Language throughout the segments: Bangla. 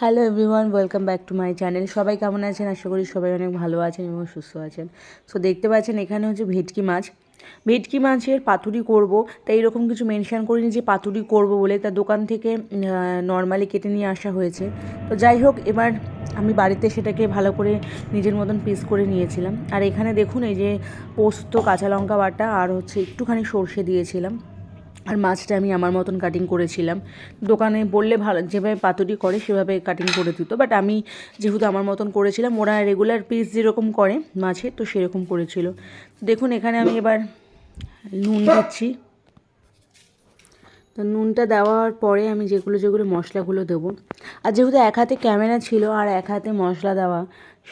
Hello everyone welcome back to my channel সবাই কেমন আছেন? আশা করি সবাই অনেক ভালো আছেন এবং সুস্থ আছেন। সো দেখতে পাচ্ছেন এখানে হচ্ছে ভেটকি মাছ। ভেটকি মাছের পাতুরি করব, তাই এরকম কিছু মেনশান করিনি যে পাতুরি করব বলে। তা দোকান থেকে নর্মালি কেটে নিয়ে আসা হয়েছে। তো যাই হোক, এবার আমি বাড়িতে সেটাকে ভালো করে নিজের মতন পিস করে নিয়েছিলাম। আর এখানে দেখুন, এই যে পোস্ত, কাঁচা লঙ্কা বাটা, আর হচ্ছে একটুখানি সর্ষে দিয়েছিলাম। আর মাছটা আমি আমার মতন কাটিং করেছিলাম। দোকানে বললে ভালো, যেভাবে পাতুরি করে সেভাবে কাটিং করে দিত। বাট আমি যেহেতু আমার মতন করেছিলাম, ওরা রেগুলার পিস যেরকম করে মাছে, তো সেরকম করেছিল। দেখুন, এখানে আমি এবার নুন দিচ্ছি। তো নুনটা দেওয়ার পরে আমি যেগুলো যেগুলো মশলাগুলো দেবো। আর যেহেতু এক হাতে ক্যামেরা ছিল আর এক হাতে মশলা দেওয়া,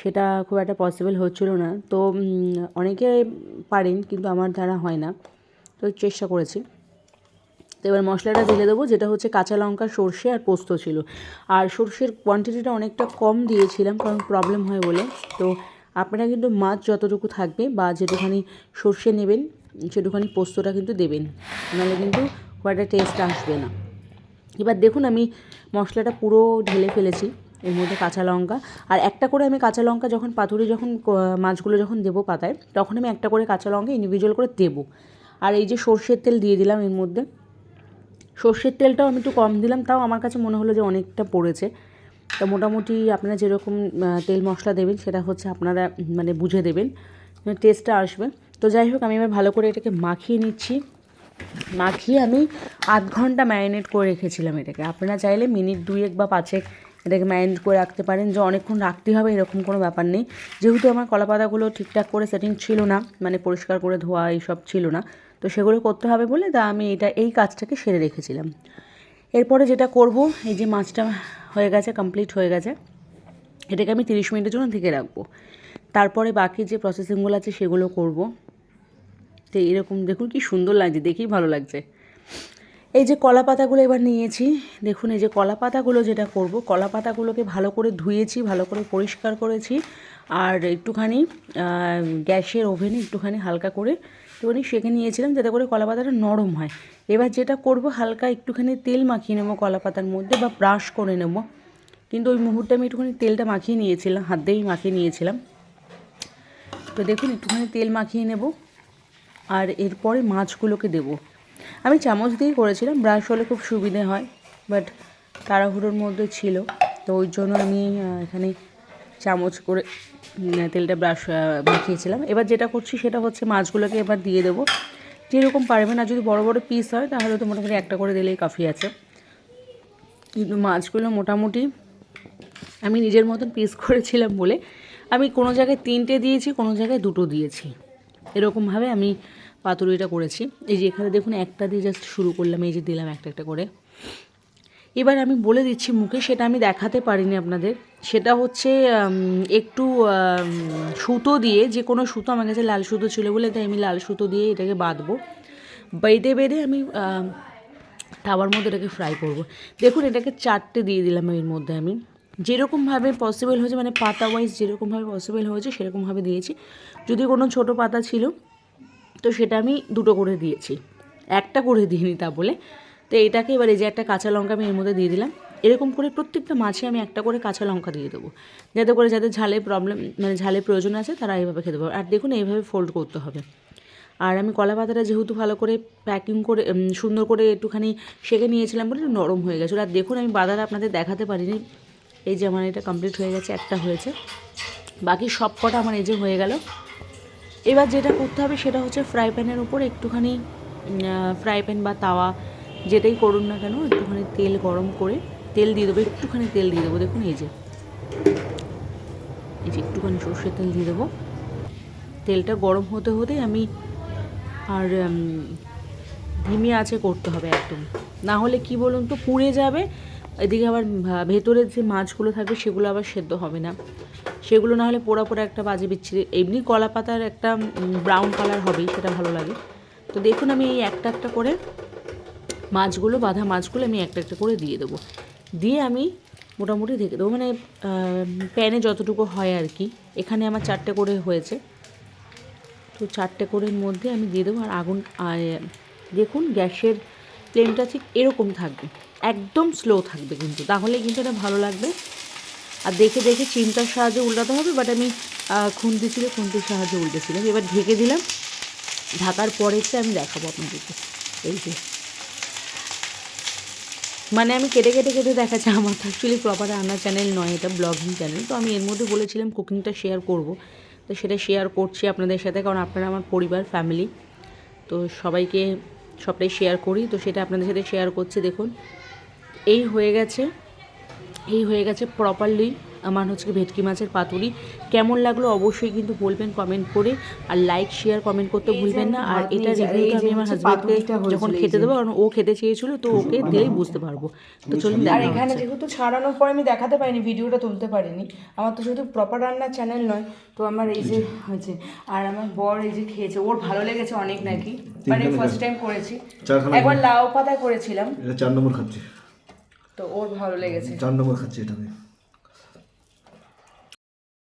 সেটা খুব একটা পসিবল হচ্ছিল না। তো অনেকে পারেন, কিন্তু আমার দ্বারা হয় না। তো চেষ্টা করেছি। তো এবার মশলাটা ঢেলে দেবো, যেটা হচ্ছে কাঁচা লঙ্কা, সর্ষে আর পোস্ত ছিল। আর সর্ষের কোয়ান্টিটিটা অনেকটা কম দিয়েছিলাম, কারণ প্রবলেম হয় বলে। তো আপনারা কিন্তু মাছ যতটুকু থাকবে বা যেটুখানি সর্ষে নেবেন, সেটুখানি পোস্তটা কিন্তু দেবেন। নাহলে কিন্তু খুব টেস্ট আসবে না। এবার দেখুন আমি মশলাটা পুরো ঢেলে ফেলেছি, এর মধ্যে কাঁচা লঙ্কা। আর একটা করে আমি কাঁচা লঙ্কা যখন পাথুরে যখন মাছগুলো যখন দেবো পাতায়, তখন আমি একটা করে কাঁচা লঙ্কা ইন্ডিভিজুয়াল করে দেবো। আর এই যে সর্ষের তেল দিয়ে দিলাম এর মধ্যে সর্ষের তেলটাও আমি একটু কম দিলাম, তাও আমার কাছে মনে হলো যে অনেকটা পড়েছে। তো মোটামুটি আপনারা যেরকম তেল মশলা দেবেন সেটা হচ্ছে আপনারা মানে বুঝে দেবেন টেস্টটা আসবে। তো যাই হোক, আমি এবার ভালো করে এটাকে মাখিয়ে নিচ্ছি। মাখিয়ে আমি আধ ঘণ্টা ম্যারিনেট করে রেখেছিলাম এটাকে। আপনারা চাইলে মিনিট দুয়েক বা পাঁচেক এটাকে ম্যারিনেট করে রাখতে পারেন। যে অনেকক্ষণ রাখতে হবে, এরকম কোনো ব্যাপার নেই। যেহেতু আমার কলাপাতাগুলো ঠিকঠাক করে সেটিং ছিল না মানে পরিষ্কার করে ধোয়া এইসব ছিল না, তো সেগুলো করতে হবে বলে তা আমি এটা, এই কাজটাকে সেরে রেখেছিলাম। এরপরে যেটা করব, এই যে মাছটা হয়ে গেছে কমপ্লিট হয়ে গেছে, এটাকে আমি তিরিশ মিনিটের জন্য ঢেকে রাখব। তারপরে বাকি যে প্রসেসিংগুলো আছে সেগুলো করব। তো এরকম দেখুন কি সুন্দর লাগছে, দেখেই ভালো লাগছে। এই যে কলা পাতাগুলো এবার নিয়েছি, দেখুন এই যে কলা পাতাগুলো যেটা করব, কলা পাতাগুলোকে ভালো করে ধুয়েছি, ভালো করে পরিষ্কার করেছি, আর একটুখানি গ্যাসের ওভেনে একটুখানি হালকা করে একটুখানি সেঁকে নিয়েছিলাম যাতে করে কলা পাতাটা নরম হয়। এবার যেটা করব, হালকা একটুখানি তেল মাখিয়ে নেব কলা পাতার মধ্যে বা ব্রাশ করে নেব। কিন্তু ওই মুহূর্তে আমি একটুখানি তেলটা মাখিয়ে নিয়েছিলাম, হাত দিয়েই মাখিয়ে নিয়েছিলাম। তো দেখুন, একটুখানি তেল মাখিয়ে নেব, আর এরপরে মাছগুলোকে দেব। আমি চামচ দিয়েই করেছিলাম ব্রাশ হলে খুব সুবিধে হয় বাট তাড়াহুড়োর মধ্যে ছিল। তো ওই জন্য আমি এখানে চামচ করে তেলটা ব্রাশ মাখিয়েছিলাম। এবার যেটা করছি সেটা হচ্ছে মাছগুলোকে এবার দিয়ে দেবো। যেরকম পারবেন, আর যদি বড় বড় পিস হয়, তাহলে তো মোটামুটি একটা করে দিলেই কাফি আছে। কিন্তু মাছগুলো মোটামুটি আমি নিজের মতন পিস করেছিলাম বলে আমি কোনো জায়গায় তিনটে দিয়েছি, কোনো জায়গায় দুটো দিয়েছি। এরকমভাবে আমি পাতুরিটা করেছি। এই যে এখানে দেখুন একটা দিয়ে জাস্ট শুরু করলাম, এই যে দিলাম একটা একটা করে। এবার আমি বলে দিচ্ছি মুখে, সেটা আমি দেখাতে পারিনি আপনাদের। সেটা হচ্ছে একটু সুতো দিয়ে, যে কোনো সুতো আমার কাছে লাল সুতো ছিল বলে, তাই আমি লাল সুতো দিয়ে এটাকে বাঁধবো। বেঁধে বেঁধে আমি তাওয়ার মধ্যে এটাকে ফ্রাই করব। দেখুন এটাকে চারটে দিয়ে দিলাম এর মধ্যে আমি। যেরকমভাবে পসিবল হয়েছে মানে পাতা ওয়াইজ যেরকমভাবে পসিবল হয়েছে, সেরকমভাবে দিয়েছি। যদি কোনো ছোট পাতা ছিল তো সেটা আমি দুটো করে দিয়েছি। একটা করে দিইনি তা বলে। তো এটাকে এবার এই যে একটা কাঁচা লঙ্কা আমি এর মধ্যে দিয়ে দিলাম। এরকম করে প্রত্যেকটা মাছে আমি একটা করে কাঁচা লঙ্কা দিয়ে দেবো। যাতে করে যাদের ঝালে প্রবলেম মানে ঝালে প্রয়োজন আছে তারা এইভাবে খেতে পারবে। আর দেখুন এইভাবে ফোল্ড করতে হবে। আর আমি কলা পাতাটা যেহেতু ভালো করে প্যাকিং করে সুন্দর করে একটুখানি সেঁকে নিয়েছিলাম বলে নরম হয়ে গেছিল আর দেখুন আমি বাদার আপনাদের দেখাতে পারিনি। এই যে আমার এটা কমপ্লিট হয়ে গেছে, একটা হয়েছে। বাকি সব কটা আমার এই যে হয়ে গেল। এবার যেটা করতে হবে সেটা হচ্ছে ফ্রাই প্যানের উপর একটুখানি ফ্রাই প্যান বা তাওয়া যেটাই করুন না কেন, একটুখানি তেল গরম করে তেল দিয়ে দেবো, একটুখানি তেল দিয়ে দেবো। দেখুন, এই যে এই যে একটুখানি সর্ষের তেল দিয়ে দেবো। তেলটা গরম হতে হতেই আমি আর ধিমি আছে করতে হবে একদম। না হলে কি বলুন তো, পুড়ে যাবে এদিকে আবার ভেতরের যে মাছগুলো থাকবে সেগুলো আবার সেদ্ধ হবে না। সেগুলো না হলে পোড়া পোড়া একটা বাজে বিচ্ছিরি। এমনি কলা পাতার একটা ব্রাউন কালার হবেই, সেটা ভালো লাগে। তো দেখুন আমি এই একটা একটা করে মাছগুলো, বাঁধা মাছগুলো আমি একটা একটা করে দিয়ে দেবো। দিয়ে আমি মোটামুটি ঢেকে দেবো। মানে প্যানে যতটুকু হয় আর কি। এখানে আমার চারটে করে হয়েছে। তো চারটে করের মধ্যে আমি দিয়ে দেবো। আর আগুন দেখুন গ্যাসের ফ্লেমটা ঠিক এরকম থাকবে। একদম স্লো থাকবে কিন্তু। তাহলে কিন্তু এটা ভালো লাগবে। আর দেখে দেখে চিমটার সাহায্যে উল্টাতে হবে বাট আমি খুন্তি ছিল, খুন্তির সাহায্যে উল্টেছিলাম। এবার ঢেকে দিলাম। ঢাকার পরে এসে আমি দেখাবো আপনাদেরকে। এই যে। মানে আমি কেটে কেটে কেটে দেখাচ্ছি, আমার তো অ্যাকচুয়ালি প্রপার রান্নার চ্যানেল নয়, এটা ব্লগিং চ্যানেল তো আমি এর মধ্যে বলেছিলাম কুকিংটা শেয়ার করব। তো সেটা শেয়ার করছি আপনাদের সাথে, কারণ আপনারা আমার পরিবার ফ্যামিলি তো সবাইকে সবটাই শেয়ার করি, তো সেটা আপনাদের সাথে শেয়ার করছি, দেখুন। এই হয়ে গেছে, এই হয়ে গেছে প্রপারলি আমার হচ্ছে ভেটকি মাছের পাতুরি। কেমন লাগল অবশ্যই কিন্তু বলবেন কমেন্ট করে। আর লাইক শেয়ার কমেন্ট করতে ভুলবেন না। আর এটা রিভিউটা আমি আমার হাজব্যান্ডকে যখন খেতে দেবো কারণ ও খেতে চেয়েছিল তো ওকে দিলেই বুঝতে পারব। তো চলুন আর এখানে। যেহেতু ছাড়ানোর পরে আমি দেখাতে পারিনি ভিডিওটা তুলতে পারিনি। আমার তো শুধু প্রপার রান্নার চ্যানেল নয় তো আমার এই যে হয়েছে আর আমার বর এই যে খেয়েছে ওর ভালো লেগেছে অনেক নাকি? মানে ফার্স্ট টাইম করেছি। একবার লাউ পাতায় করেছিলাম। এটা চার নম্বর খাচ্ছি। তো ওর ভালো লেগেছে। চার নম্বর খাচ্ছি এটা আমি।